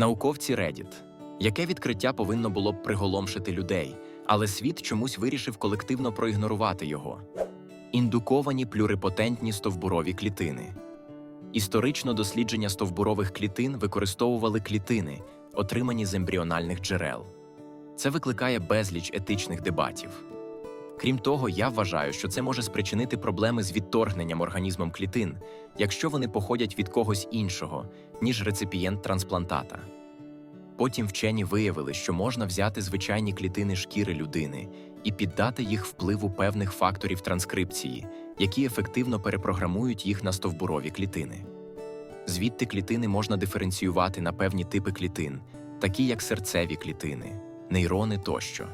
Науковці Reddit. Яке відкриття повинно було б приголомшити людей, але світ чомусь вирішив колективно проігнорувати його. Індуковані плюрипотентні стовбурові клітини. Історично дослідження стовбурових клітин використовували клітини, отримані з ембріональних джерел. Це викликає безліч етичних дебатів. Крім того, я вважаю, що це може спричинити проблеми з відторгненням організмом клітин, якщо вони походять від когось іншого, ніж реципієнт трансплантата. Потім вчені виявили, що можна взяти звичайні клітини шкіри людини і піддати їх впливу певних факторів транскрипції, які ефективно перепрограмують їх на стовбурові клітини. Звідти клітини можна диференціювати на певні типи клітин, такі як серцеві клітини, нейрони тощо.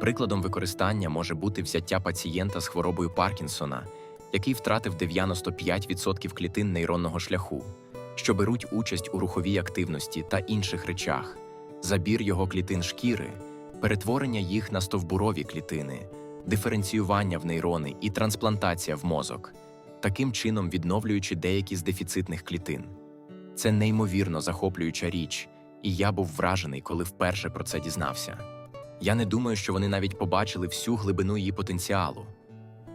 Прикладом використання може бути взяття пацієнта з хворобою Паркінсона, який втратив 95% клітин нейронного шляху, що беруть участь у руховій активності та інших речах, забір його клітин шкіри, перетворення їх на стовбурові клітини, диференціювання в нейрони і трансплантація в мозок, таким чином відновлюючи деякі з дефіцитних клітин. Це неймовірно захоплююча річ, і я був вражений, коли вперше про це дізнався. Я не думаю, що вони навіть побачили всю глибину її потенціалу,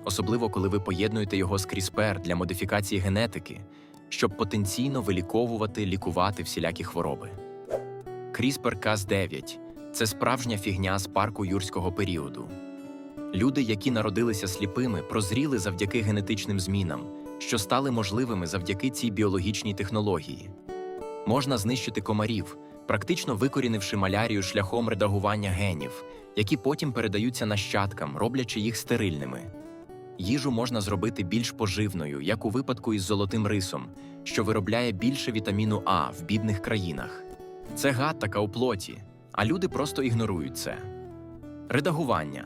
особливо коли ви поєднуєте його з CRISPR для модифікації генетики, щоб потенційно виліковувати, лікувати всілякі хвороби. CRISPR-Cas9 це справжня фігня з парку юрського періоду. Люди, які народилися сліпими, прозріли завдяки генетичним змінам, що стали можливими завдяки цій біологічній технології. Можна знищити комарів, практично викорінивши малярію шляхом редагування генів, які потім передаються нащадкам, роблячи їх стерильними. Їжу можна зробити більш поживною, як у випадку із золотим рисом, що виробляє більше вітаміну А в бідних країнах. Це гатака у плоті, а люди просто ігнорують це. Редагування.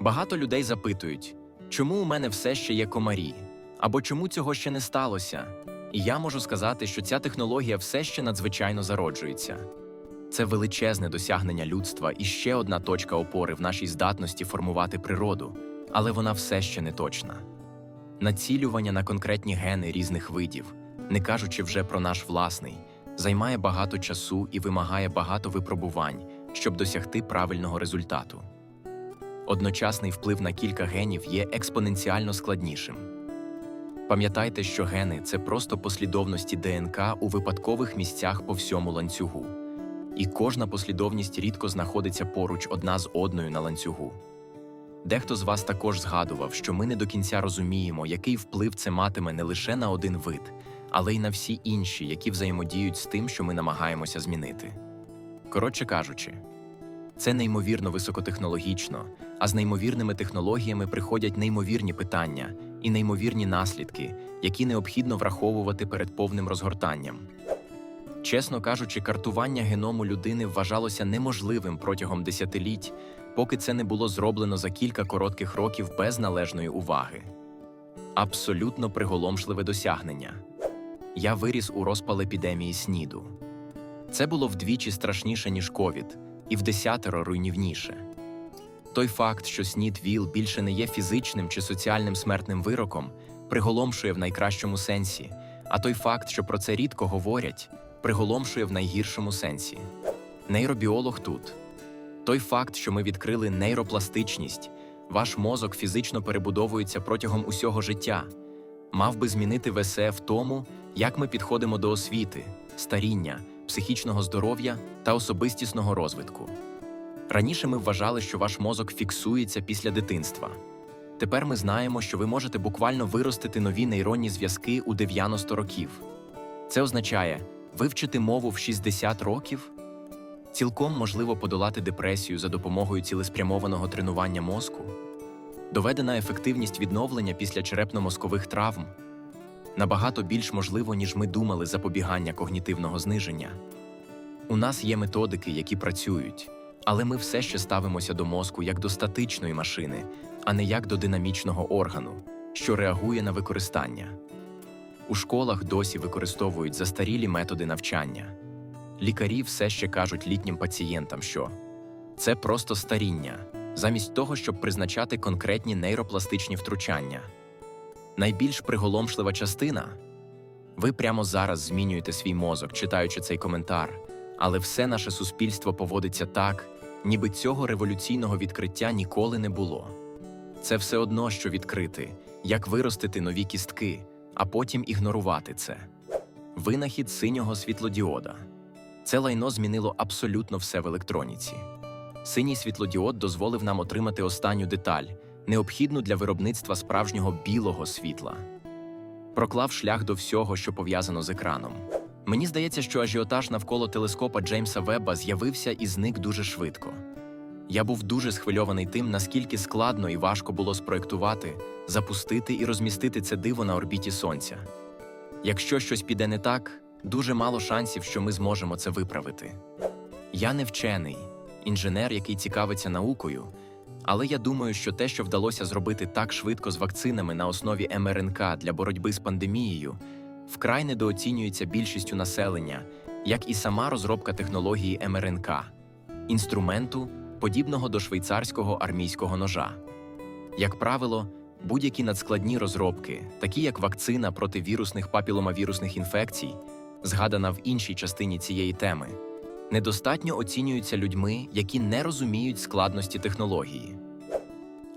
Багато людей запитують, чому у мене все ще є комарі, або чому цього ще не сталося. І я можу сказати, що ця технологія все ще надзвичайно зароджується. Це величезне досягнення людства і ще одна точка опори в нашій здатності формувати природу, але вона все ще не точна. Націлювання на конкретні гени різних видів, не кажучи вже про наш власний, займає багато часу і вимагає багато випробувань, щоб досягти правильного результату. Одночасний вплив на кілька генів є експоненціально складнішим. Пам'ятайте, що гени це просто послідовності ДНК у випадкових місцях по всьому ланцюгу, і кожна послідовність рідко знаходиться поруч одна з одною на ланцюгу. Дехто з вас також згадував, що ми не до кінця розуміємо, який вплив це матиме не лише на один вид, але й на всі інші, які взаємодіють з тим, що ми намагаємося змінити. Коротше кажучи, це неймовірно високотехнологічно, а з неймовірними технологіями приходять неймовірні питання і неймовірні наслідки, які необхідно враховувати перед повним розгортанням. Чесно кажучи, картування геному людини вважалося неможливим протягом десятиліть, поки це не було зроблено за кілька коротких років без належної уваги. Абсолютно приголомшливе досягнення. Я виріс у розпал епідемії СНІДу. Це було вдвічі страшніше, ніж ковід, і в десятеро руйнівніше. Той факт, що снід ВІЛ більше не є фізичним чи соціальним смертним вироком, приголомшує в найкращому сенсі, а той факт, що про це рідко говорять, приголомшує в найгіршому сенсі. Нейробіолог тут. Той факт, що ми відкрили нейропластичність, ваш мозок фізично перебудовується протягом усього життя, мав би змінити ВСЕ в тому, як ми підходимо до освіти, старіння, психічного здоров'я та особистісного розвитку. Раніше ми вважали, що ваш мозок фіксується після дитинства. Тепер ми знаємо, що ви можете буквально виростити нові нейронні зв'язки у 90 років. Це означає вивчити мову в 60 років. Цілком можливо подолати депресію за допомогою цілеспрямованого тренування мозку, доведена ефективність відновлення після черепно-мозкових травм набагато більш можливо, ніж ми думали запобігання когнітивного зниження. У нас є методики, які працюють, але ми все ще ставимося до мозку як до статичної машини, а не як до динамічного органу, що реагує на використання. У школах досі використовують застарілі методи навчання. Лікарі все ще кажуть літнім пацієнтам, що це просто старіння, замість того, щоб призначати конкретні нейропластичні втручання. Найбільш приголомшлива частина ви прямо зараз змінюєте свій мозок, читаючи цей коментар, Але все наше суспільство поводиться так, ніби цього революційного відкриття ніколи не було. Це все одно, що відкрити, як виростити нові кістки, а потім ігнорувати це. Винахід синього світлодіода. Це лайно змінило абсолютно все в електроніці. Синій світлодіод дозволив нам отримати останню деталь, необхідну для виробництва справжнього білого світла. Проклав шлях до всього, що пов'язано з екраном. Мені здається, що ажіотаж навколо телескопа Джеймса Вебба з'явився і зник дуже швидко. Я був дуже схвильований тим, наскільки складно і важко було спроектувати, запустити і розмістити це диво на орбіті Сонця. Якщо щось піде не так, дуже мало шансів, що ми зможемо це виправити. Я не вчений, інженер, який цікавиться наукою, але я думаю, що те, що вдалося зробити так швидко з вакцинами на основі МРНК для боротьби з пандемією, вкрай недооцінюється більшістю населення, як і сама розробка технології МРНК інструменту, подібного до швейцарського армійського ножа. Як правило, будь-які надскладні розробки, такі як вакцина проти вірусних папіломавірусних інфекцій, згадана в іншій частині цієї теми, недостатньо оцінюються людьми, які не розуміють складності технології.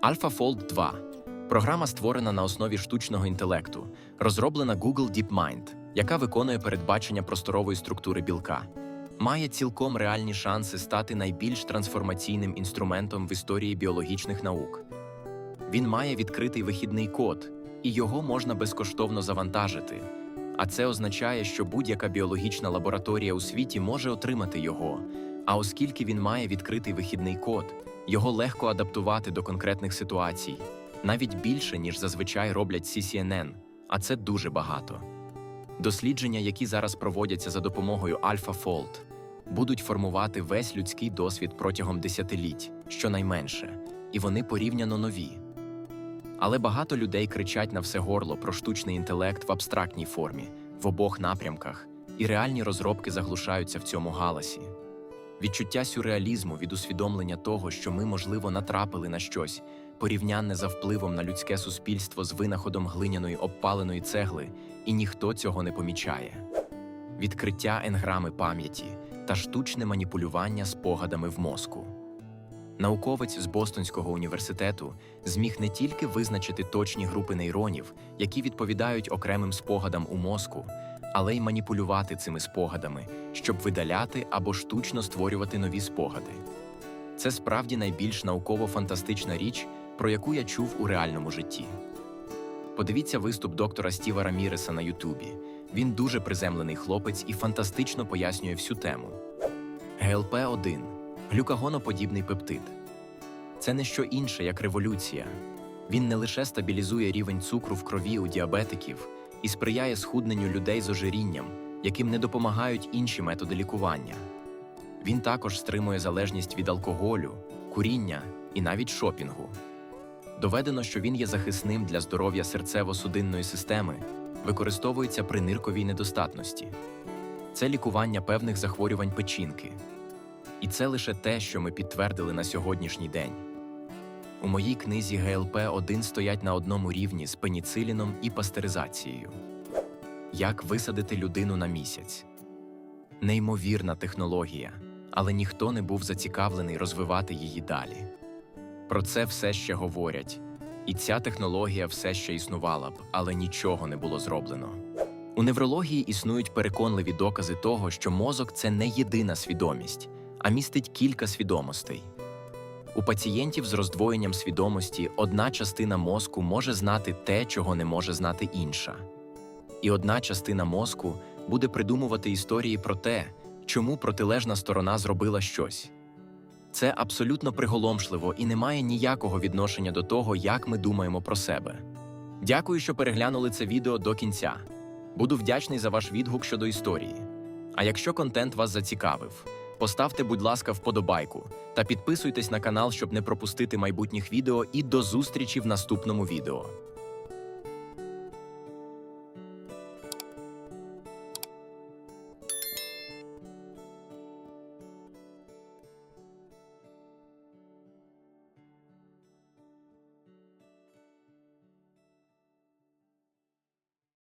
AlphaFold 2 програма створена на основі штучного інтелекту, розроблена Google DeepMind, яка виконує передбачення просторової структури білка, має цілком реальні шанси стати найбільш трансформаційним інструментом в історії біологічних наук. Він має відкритий вихідний код, і його можна безкоштовно завантажити. А це означає, що будь-яка біологічна лабораторія у світі може отримати його. А оскільки він має відкритий вихідний код, його легко адаптувати до конкретних ситуацій, навіть більше, ніж зазвичай роблять CCNN, а це дуже багато. Дослідження, які зараз проводяться за допомогою AlphaFold, будуть формувати весь людський досвід протягом десятиліть, щонайменше, і вони порівняно нові. Але багато людей кричать на все горло про штучний інтелект в абстрактній формі, в обох напрямках, і реальні розробки заглушаються в цьому галасі. Відчуття сюрреалізму від усвідомлення того, що ми, можливо, натрапили на щось, порівнянне за впливом на людське суспільство з винаходом глиняної обпаленої цегли, і ніхто цього не помічає. Відкриття енграми пам'яті та штучне маніпулювання спогадами в мозку. Науковець з Бостонського університету зміг не тільки визначити точні групи нейронів, які відповідають окремим спогадам у мозку, але й маніпулювати цими спогадами, щоб видаляти або штучно створювати нові спогади. Це справді найбільш науково-фантастична річ, про яку я чув у реальному житті. Подивіться виступ доктора Стіва Раміреса на Ютубі. Він дуже приземлений хлопець і фантастично пояснює всю тему. ГЛП-1 глюкагоноподібний пептид. Це не що інше, як революція. Він не лише стабілізує рівень цукру в крові у діабетиків і сприяє схудненню людей з ожирінням, яким не допомагають інші методи лікування. Він також стримує залежність від алкоголю, куріння і навіть шопінгу. Доведено, що він є захисним для здоров'я серцево-судинної системи, використовується при нирковій недостатності. Це лікування певних захворювань печінки. І це лише те, що ми підтвердили на сьогоднішній день. У моїй книзі ГЛП-1 стоять на одному рівні з пеніциліном і пастеризацією. Як висадити людину на місяць? Неймовірна технологія, але ніхто не був зацікавлений розвивати її далі. Про це все ще говорять, і ця технологія все ще існувала б, але нічого не було зроблено. У неврології існують переконливі докази того, що мозок це не єдина свідомість, а містить кілька свідомостей. У пацієнтів з роздвоєнням свідомості одна частина мозку може знати те, чого не може знати інша. І одна частина мозку буде придумувати історії про те, чому протилежна сторона зробила щось. Це абсолютно приголомшливо і не має ніякого відношення до того, як ми думаємо про себе. Дякую, що переглянули це відео до кінця. Буду вдячний за ваш відгук щодо історії. А якщо контент вас зацікавив, поставте, будь ласка, вподобайку та підписуйтесь на канал, щоб не пропустити майбутніх відео. І до зустрічі в наступному відео.